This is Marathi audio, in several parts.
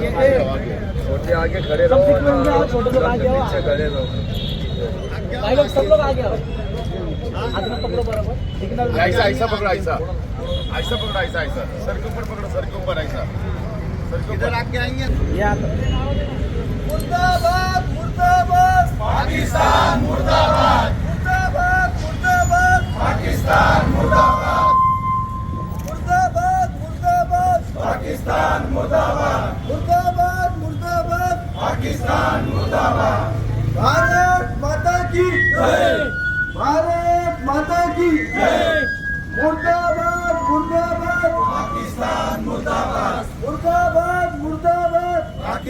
छोटे आगे खड़े सब रहो छोटे लोग आगे खड़े रहो। भाई लोग सब लोग आगे ऐसा ऐसा पकड़ो ऐसा ऐसा पकड़ो ऐसा ऐसा सर के ऊपर पकड़ो सर के ऊपर ऐसा सर के ऊपर आके आएंगे मुर्दाबाद मुर्दाबाद. पाकिस्तान मुर्दाबाद. मुर्दाबाद मुर्दाबाद. पाकिस्तान मुर्दाबाद. मुर्दाबाद मुर्दाबाद. पाकिस्तान मुर्दाबाद.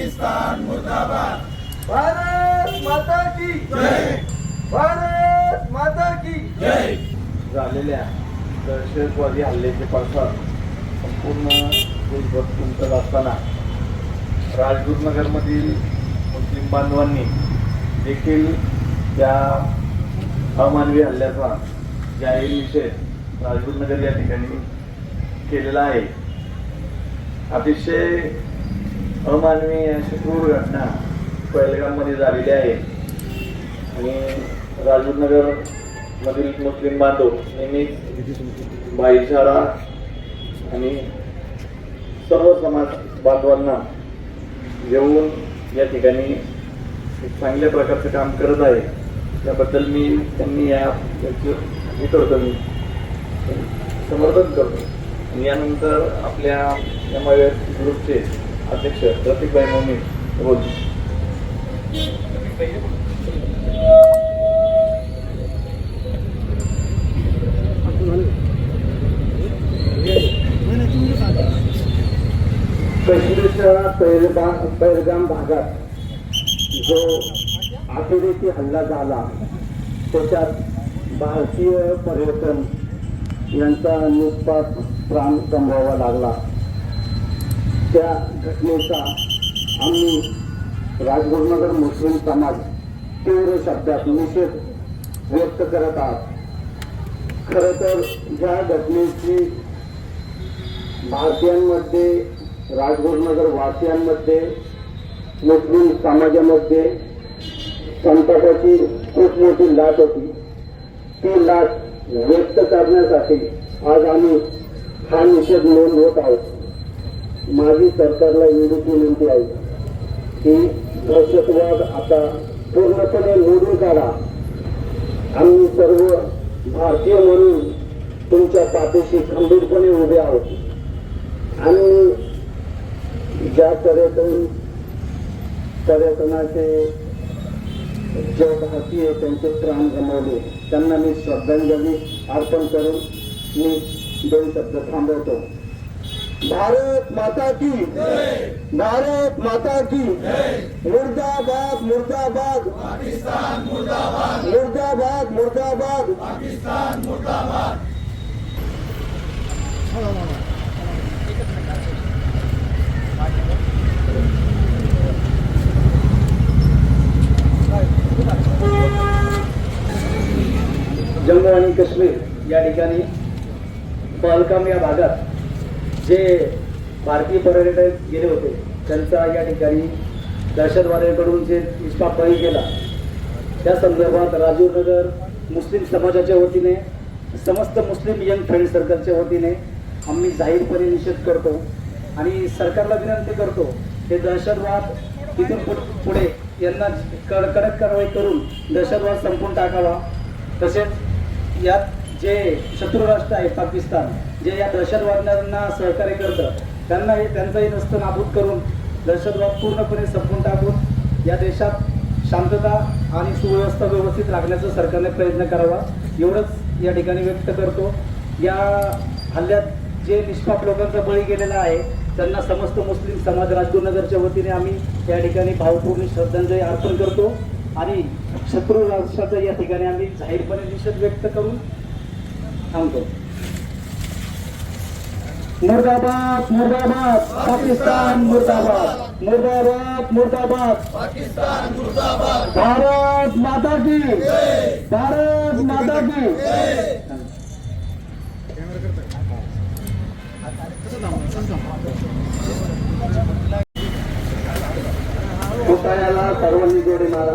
पाकिस्तान मुर्दाबाद. भारत माता की जय. भारत माता की जय. झालेल्या दहशतवादी हल्ल्याचे पडसाद संपूर्ण देशभर उमटत असताना राजगुरुनगरमधील मुस्लिम बांधवांनी देखील त्या अमानवी हल्ल्याचा जाहीर निषेध राजगुरुनगर या ठिकाणी केलेला आहे. अतिशय अमानवी अशी क्रूर घटना पहिलगाममध्ये झालेली आहे. आणि राजगुरुनगर मधील मुस्लिम बांधव नेहमीच भाईचारा आणि सर्व समाज बांधवांना घेऊन या ठिकाणी चांगल्या प्रकारचं काम करत आहे. त्याबद्दल मी त्यांनी या हे करतो मी. समर्थन करतो. यानंतर आपल्या एम आय ग्रुपचे अध्यक्ष प्रतीकभाई मोमी बोलतो पैरगाम पैलगाम पैलगाम भागात जो अतिरेकी हल्ला झाला त्याच्यात भारतीय पर्यटन यांचा निष्पाप प्राण गमवावा लागला. त्या घटनेचा आम्ही राजगुरुनगर मुस्लिम समाज तीव्र शब्दात निषेध व्यक्त करत आहात. खरं तर ज्या घटनेची भारतीयांमध्ये राजगुरुनगर वासियांमध्ये मुस्लिम समाजामध्ये संतापाची खूप मोठी लाट होती. ती लाट व्यक्त करण्यासाठी आज आम्ही हा निषेध नोंदवत आहोत. माझी सरकारला एवढीच विनंती आहे की दहशतवाद आता पूर्णपणे मोडून काढा आम्ही सर्व भारतीय म्हणून तुमच्या पाठीशी खंबीरपणे उभे आहोत. आणि ज्या पर्यटन पर्यटनाचे जे भारतीय त्यांचे प्राण गमावले त्यांना मी श्रद्धांजली अर्पण करून मी दोन शब्द थांबवतो. भारत माता की। भारत माता की। मुर्दाबाद मुर्दाबाद। मुर्दाबाद मुर्दाबाद। जम्मू आणि काश्मीर या ठिकाणी पहलगाम भागात जे भारतीय पर्यटक गेले होते त्यांचा या ठिकाणी दहशतवाद्यांकडून जे निष्पाप बळी गेला त्या संदर्भात राजीवनगर मुस्लिम समाजाच्या वतीने समस्त मुस्लिम यंग फ्रेंड सर्कलच्या वतीने आम्ही जाहीरपणे निषेध करतो आणि सरकारला विनंती करतो हे दहशतवाद तिथून पुढे यांना कडक कारवाई करून दहशतवाद संपून टाकावा. तसेच यात जे शत्रू राष्ट्र आहे पाकिस्तान जे या दहशतवाद्यांना सहकार्य करतं त्यांना हे त्यांचंही नसतं नाबूद करून दहशतवाद पूर्णपणे संपून टाकून या देशात शांतता आणि सुव्यवस्था व्यवस्थित राखण्याचा सरकारने प्रयत्न करावा एवढंच या ठिकाणी व्यक्त करतो. या हल्ल्यात जे निष्पाप लोकांचा बळी गेलेला आहे त्यांना समस्त मुस्लिम समाज राजगुरुनगरच्या वतीने आम्ही या ठिकाणी भावपूर्ण श्रद्धांजली अर्पण करतो आणि शत्रू राष्ट्राचा या ठिकाणी आम्ही जाहीरपणे निषेध व्यक्त करून थांबतो. मुर्दाबाद मुर्दाबाद पाकिस्तान मुर्दाबाद. मुर्दाबाद मुर्दाबाद. भारत माता की भारत माता की पुतळ्याला सर्वांनी जोडे मारा.